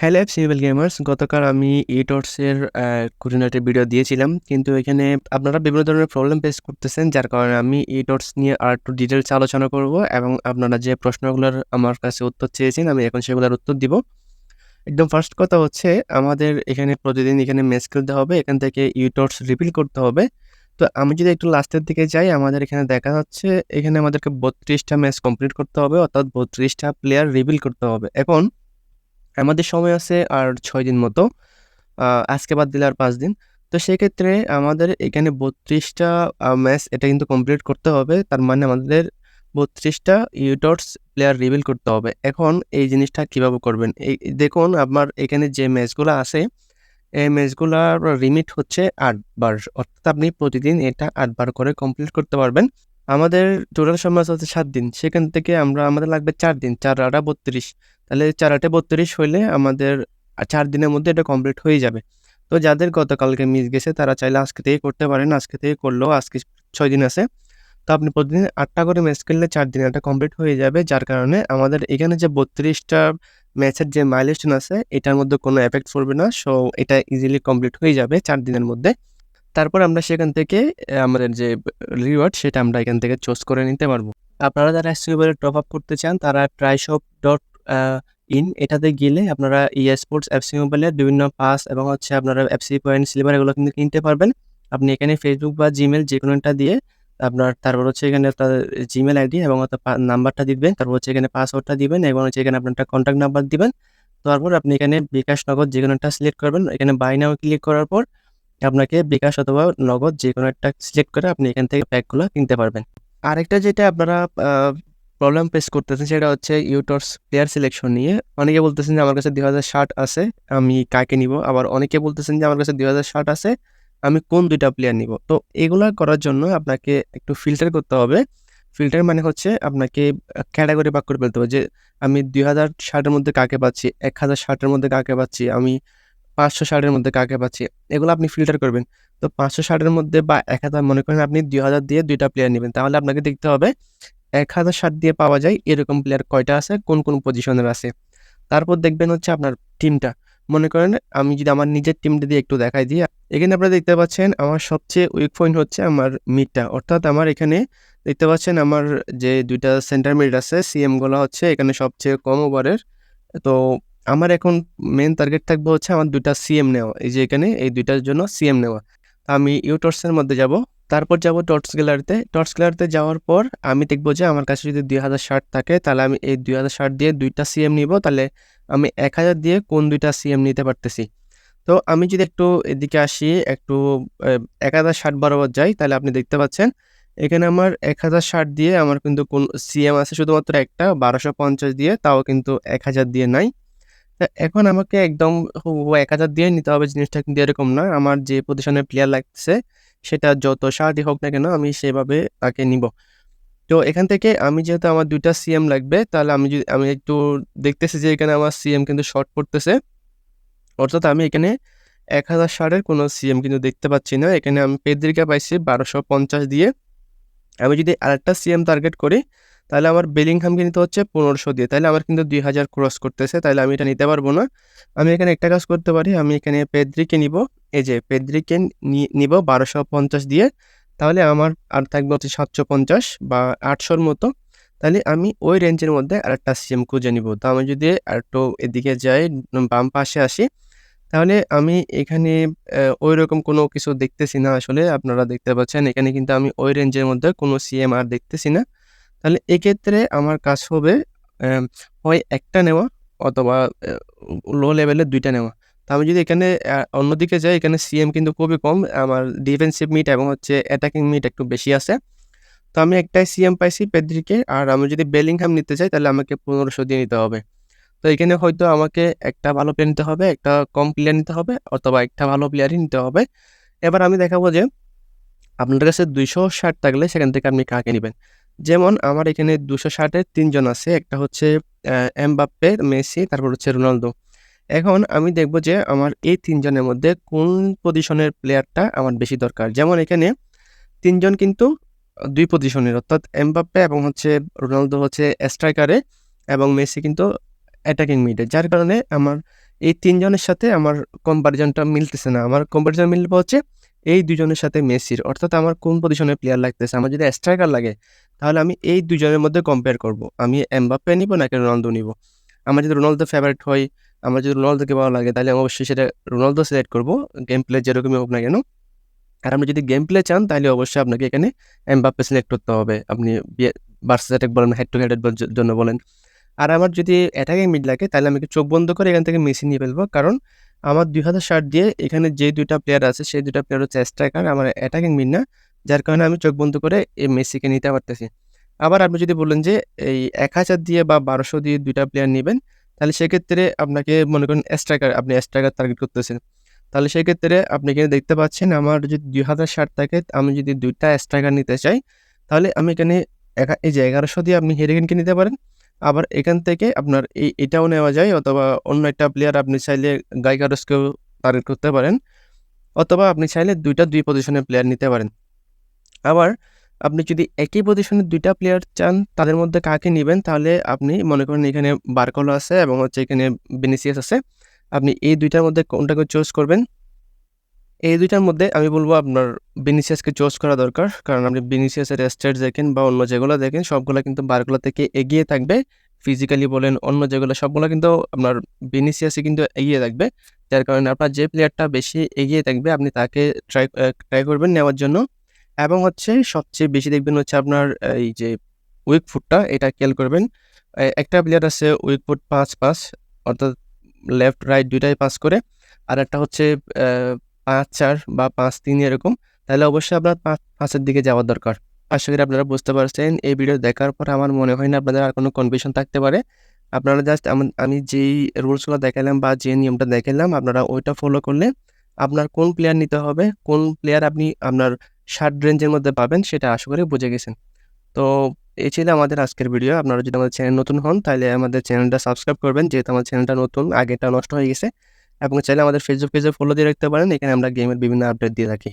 Hello civil gamers গতকাল আমি ইটর্সের কোঅর্ডিনেটের video দিয়েছিলাম। কিন্তু এখানে আপনারা বিভিন্ন ধরনের প্রবলেম ফেস করতেছেন, যার কারণে আমি ইটর্স নিয়ে আর একটু ডিটেলস আলোচনা করব এবং আপনারা যে প্রশ্নগুলোর আমার কাছে উত্তর চেয়েছেন, আমি এখন সেগুলোর উত্তর দিব। একদম ফার্স্ট কথা হচ্ছে, আমাদের এখানে প্রতিদিন এখানে ম্যাচ খেলতে হবে, এখান থেকে ইউটর্স রিপিল করতে হবে। তো আমি যদি একটু লাস্টের দিকে যাই, আমাদের এখানে দেখা যাচ্ছে, এখানে আমাদেরকে বত্রিশটা ম্যাচ কমপ্লিট করতে হবে, অর্থাৎ বত্রিশটা প্লেয়ার রিভিল করতে হবে। এখন আমাদের সময় আছে আর ছয় দিন মতো আজকে বাদ দিলে আর পাঁচ দিন। তো সেক্ষেত্রে আমাদের এখানে বত্রিশটা ম্যাচ এটা কিন্তু কমপ্লিট করতে হবে, তার মানে আমাদের বত্রিশটা ইউটর্স প্লেয়ার রিভিল করতে হবে। এখন এই জিনিসটা কীভাবে করবেন? এই, দেখুন আপনার এখানে যে ম্যাচগুলো আছে এই ম্যাচগুলোর লিমিট হচ্ছে আটবার। অর্থাৎ আপনি প্রতিদিন এটা আটবার করে কমপ্লিট করতে পারবেন। আমাদের টোটাল সময় হচ্ছে সাত দিন। সেখান থেকে আমরা, আমাদের লাগবে চার দিন। চার আটা বত্রিশ। তাহলে চার আটে বত্রিশ হইলে আমাদের চার দিনের মধ্যে এটা কমপ্লিট হয়ে যাবে। তো যাদের গতকালকে মিস গেছে, তারা চাইলে আজকে থেকে করতে পারেন। আজকে থেকে করলেও আজকে ছয় দিন আছে। তো আপনি প্রতিদিন আটটা করে ম্যাচ খেললে চার দিনে এটা কমপ্লিট হয়ে যাবে। যার কারণে আমাদের এখানে যে বত্রিশটা ম্যাচের যে মাইলস্টোন আছে, এটার মধ্যে কোনো এফেক্ট পড়বে না। সো এটা ইজিলি কমপ্লিট হয়ে যাবে চার দিনের মধ্যে। তারপর আমরা সেখান থেকে আমাদের যে রিওয়ার্ড সেটা আমরা এখান থেকে চুজ করে নিতে পারব। আপনারা যারা এসটিউবের টপ আপ করতে চান, তারা ট্রাইশপ ডট ইন এটাতে গেলে আপনারা ই স্পোর্টস এফসি মোবাইলের বিভিন্ন পাস এবং হচ্ছে আপনারা এফসি পয়েন্ট সিলভার এগুলো কিন্তু কিনতে পারবেন। আপনি এখানে ফেসবুক বা জিমেল যে কোনো একটা দিয়ে আপনার তারপর হচ্ছে এখানে আপনার জিমেল আইডি এবং নাম্বারটা দিবেন, তারপর হচ্ছে এখানে পাসওয়ার্ডটা দিবেন এবং হচ্ছে এখানে আপনার একটা কন্ট্যাক্ট নাম্বার দিবেন। তারপর আপনি এখানে বিকাশ নগদ যে কোনো একটা সিলেক্ট করবেন। এখানে বাই নাও ক্লিক করার পর আপনাকে বিকাশ অথবা নগদ যে কোনো একটা সিলেক্ট করে আপনি এখান থেকে প্যাকগুলো কিনতে পারবেন। আরেকটা যেটা আপনারা প্রবলেম ফেস করতেছেন সেটা হচ্ছে ইউটর্স প্লেয়ার সিলেকশন নিয়ে। অনেকে বলতেছেন যে আমার কাছে দুই হাজার ষাট আছে, আমি কাকে নিব? আবার অনেকে বলতেছেন যে আমার কাছে দুই হাজার ষাট আছে আমি কোন দুইটা প্লেয়ার নিব? তো এগুলো করার জন্য আপনাকে একটু ফিল্টার করতে হবে। ফিল্টার মানে হচ্ছে আপনাকে ক্যাটাগরি ভাগ করে ফেলতে হবে যে আমি দুই হাজার ষাটের মধ্যে কাকে পাচ্ছি, এক হাজার ষাটের মধ্যে কাকে পাচ্ছি, আমি পাঁচশো ষাটের মধ্যে কাকে পাচ্ছি, এগুলো আপনি ফিল্টার করবেন। তো পাঁচশো ষাটের মধ্যে বা এক হাজার মনে করেন আপনি দুই হাজার দিয়ে দুইটা প্লেয়ার নেবেন। তাহলে আপনাকে দেখতে হবে এক হাজার ষাট দিয়ে পাওয়া যায় এরকম প্লেয়ার কয়টা আছে, কোন কোন পজিশনের আছে। তারপর দেখবেন হচ্ছে আপনার টিমটা মনে করেন আমি যদি আমার নিজের টিমটা দিয়ে একটু দেখাই দিই, এখানে আপনারা দেখতে পাচ্ছেন আমার সবচেয়ে উইক পয়েন্ট হচ্ছে আমার মিডটা অর্থাৎ আমার এখানে দেখতে পাচ্ছেন আমার যে দুইটা সেন্টার মিড আছে সিএমগুলো হচ্ছে এখানে সবচেয়ে কম ওভারের তো আমার এখন মেন টার্গেট থাকবে হচ্ছে আমার দুইটা সিএম নেওয়া। এই যে এখানে এই দুইটার জন্য সিএম নেওয়া। আমি ইউটর্সের মধ্যে যাব। তারপর যাব টর্চ গ্যালারিতে টর্চ গ্যালারিতে যাওয়ার পর আমি দেখব যে আমার কাছে যদি দুই হাজার ষাট থাকে, তাহলে আমি এই দুই হাজার ষাট দিয়ে দুইটা সিএম নিব। তাহলে আমি এক হাজার দিয়ে কোন দুইটা সিএম নিতে পারতেছি? তো আমি যদি একটু এদিকে আসি, একটু এক হাজার ষাট বরাবর যাই, তাহলে আপনি দেখতে পাচ্ছেন, এখানে আমার এক হাজার ষাট দিয়ে আমার কিন্তু কোন সিএম আছে শুধুমাত্র একটা, বারোশো পঞ্চাশ দিয়ে, তাও কিন্তু এক হাজার দিয়ে নাই। তা এখন আমাকে একদম এক হাজার দিয়ে নিতে হবে, জিনিসটা কিন্তু এরকম না। আমার যে পজিশনের প্লেয়ার লাগছে সেটা যত সারই হোক না কেন আমি সেভাবে তাকে নিব। তো এখান থেকে আমি যেহেতু আমার দুইটা সিএম লাগবে, তাহলে আমি যদি, আমি একটু দেখতেছি যে এখানে আমার সিএম কিন্তু শর্ট পড়তেছে। অর্থাৎ আমি এখানে এক হাজার ষাটের কোনো সিএম কিন্তু দেখতে পাচ্ছি না। এখানে আমি পেদ্রিকা পাইছি বারোশো পঞ্চাশ দিয়ে। আমি যদি আরেকটা সিএম টার্গেট করি তাহলে আমার বেলিংহামকে নিতে হচ্ছে পনেরোশো দিয়ে। তাহলে আমার কিন্তু দুই হাজার ক্রস করতেছে, তাহলে আমি এটা নিতে পারব না। আমি এখানে একটা কাজ করতে পারি, আমি এখানে পেদ্রিকে নিব। এই যে পেদ্রিকে নিব বারোশো পঞ্চাশ দিয়ে। তাহলে আমার আর থাকবে হচ্ছে সাতশো পঞ্চাশ বা আটশোর মতো। তাহলে আমি ওই রেঞ্জের মধ্যে আরেকটা সিএম খুঁজে নিব। তো আমি যদি আরেকটু এদিকে যাই, বাম পাশে আসি, তাহলে আমি এখানে ওই রকম কোনো কিছু দেখতেছি না আসলে। আপনারা দেখতে পাচ্ছেন, এখানে কিন্তু আমি ওই রেঞ্জের মধ্যে কোনো সিএম আর দেখতেছি না। তাহলে এক্ষেত্রে আমার কাজ হবে হয় একটা নেওয়া অথবা লো লেভেলের দুইটা নেওয়া। তো আমি যদি এখানে অন্যদিকে যাই, এখানে সিএম কিন্তু খুবই কম, আমার ডিফেন্সিভ মিট এবং হচ্ছে অ্যাটাকিং মিট একটু বেশি আছে। তো আমি একটাই সিএম পাইছি পেদ্রিকে, আর আমি যদি বেলিংহাম নিতে চাই, তাহলে আমাকে পনেরোশো দিয়ে নিতে হবে। তো এখানে হয়তো আমাকে একটা ভালো প্লেয়ার নিতে হবে, একটা কম প্লেয়ার নিতে হবে, অথবা একটা ভালো প্লেয়ারই নিতে হবে। এবার আমি দেখাবো যে আপনার কাছে দুইশো ষাট থাকলে সেখান থেকে আপনি কাকে নেবেন? যেমন আমার এখানে দুশো ষাটের তিনজন আছে, একটা হচ্ছে এমবাপ্পে, মেসি, তারপর হচ্ছে রোনালদো। এখন আমি দেখব যে আমার এই তিনজনের মধ্যে কোন পজিশনের প্লেয়ারটা আমার বেশি দরকার। যেমন এখানে তিনজন কিন্তু দুই পজিশনের, অর্থাৎ এমবাপ্পে এবং হচ্ছে রোনালদো হচ্ছে স্ট্রাইকারে এবং মেসি কিন্তু অ্যাটাকিং মিডে। যার কারণে আমার এই তিনজনের সাথে আমার কম্পারিজনটা মিলতেছে না। আমার কম্পারিজন মিলবে হচ্ছে এই দুজনের সাথে মেসির। অর্থাৎ আমার কোন পজিশনের প্লেয়ার লাগতেছে? আমার যদি স্ট্রাইকার লাগে তাহলে আমি এই দুজনের মধ্যে কম্পেয়ার করব। আমি এমবাপ্পে নিব নাকি রোনালদো নিব? আমার যদি রোনালদো ফেভারিট হয়, আমার যদি রোনালদোকে ভালো লাগে, তাহলে আমি অবশ্যই সেটা রোনালদো সিলেক্ট করব গেম প্লে যেরকমই হোক না কেন। আর আপনি যদি গেম প্লে চান, তাহলে অবশ্যই আপনাকে এখানে এমবাপ্পে সিলেক্ট করতে হবে। আপনি ভার্সেস অ্যাটাক বলেন হেড টু হেডের জন্য বলেন। আর আমার যদি অ্যাটাকিং মিড লাগে, তাহলে আমি চোখ বন্ধ করে এখান থেকে মেসি নিয়ে ফেলব। কারণ আমার দুই হাজার ষাট দিয়ে এখানে যে দুইটা প্লেয়ার আছে, সেই দুইটা প্লেয়ার হচ্ছে স্ট্রাইকার আমার অ্যাটাকিং মিড না। যার কারণে আমি চোখ বন্ধ করে এই মেসিকে নিতে পারতেছি। আবার আপনি যদি বলেন যে, এই এক হাজার দিয়ে বা বারোশো দিয়ে দুইটা প্লেয়ার নেবেন, তাহলে সেক্ষেত্রে আপনাকে মনে করেন স্ট্রাইকার আপনি স্ট্রাইকার টার্গেট করতেছেন। তাহলে সেক্ষেত্রে আপনি এখানে দেখতে পাচ্ছেন আমার যদি দুই হাজার ষাট থাকে, আমি যদি দুইটা স্ট্রাইকার নিতে চাই, তাহলে আমি এখানে এই যে এগারোশো দিয়ে আপনি হেরিকেনকে নিতে পারেন। আবার এখান থেকে আপনার এই, এটাও নেওয়া যায়, অথবা অন্য একটা প্লেয়ার আপনি চাইলে গাইকারসকেও টার্গেট করতে পারেন, অথবা আপনি চাইলে দুইটা দুই পজিশনের প্লেয়ার নিতে পারেন। আবার আপনি যদি একই পজিশনের দুইটা প্লেয়ার চান, তাদের মধ্যে কাকে নেবেন? তাহলে আপনি মনে করেন এখানে বারকলো আছে এবং হচ্ছে এখানে বেনিসিয়াস আছে। আপনি এই দুইটার মধ্যে কোনটাকে চুজ করবেন? এই দুইটার মধ্যে আমি বলব আপনার বেনিসিয়াসকে চুজ করা দরকার। কারণ আপনি বেনিসিয়াসের স্টেট দেখেন বা অন্য যেগুলো দেখেন, সবগুলো কিন্তু বারগুলো থেকে এগিয়ে থাকবে। ফিজিক্যালি বলেন, অন্য যেগুলো, সবগুলো কিন্তু আপনার বেনিসিয়াসে কিন্তু এগিয়ে থাকবে। যার কারণে আপনার যে প্লেয়ারটা বেশি এগিয়ে থাকবে, আপনি তাকে ট্রাই ট্রাই করবেন নেওয়ার জন্য। এবং হচ্ছে সবচেয়ে বেশি দেখবেন হচ্ছে আপনার এই যে উইক ফুটটা এটা খেয়াল করবেন একটা প্লেয়ার আছে উইক ফুট পাঁচ পাঁচ, অর্থাৎ লেফট রাইট দুইটাই পাস করে, আর একটা হচ্ছে পাঁচ চার বা পাঁচ তিন এরকম, তাহলে অবশ্যই আপনার পাঁচ, পাঁচের দিকে যাওয়ার দরকার। আশা করি আপনারা বুঝতে পারছেন, এই ভিডিও দেখার পর আমার মনে হয় না আপনাদের আর কোনো কনফিউশন থাকতে পারে। আপনারা জাস্ট আমি যেই রুলসগুলো দেখালাম বা যে নিয়মটা দেখালাম, আপনারা ওইটা ফলো করলে আপনার কোন প্লেয়ার নিতে হবে, কোন প্লেয়ার আপনি আপনার ষাট রেঞ্জের মধ্যে পাবেন, সেটা আশা করি বুঝে গেছেন। তো এই ছিল আমাদের আজকের ভিডিও আপনারা যদি আমাদের চ্যানেল নতুন হন তাহলে আমাদের চ্যানেলটা সাবস্ক্রাইব করবেন, যেহেতু আমার চ্যানেলটা নতুন আগেটা নষ্ট হয়ে গেছে। এবং চাইলে আমাদের ফেসবুক পেজে ফলো দিয়ে রাখতে পারেন, এখানে আমরা গেমের বিভিন্ন আপডেট দিয়ে থাকি।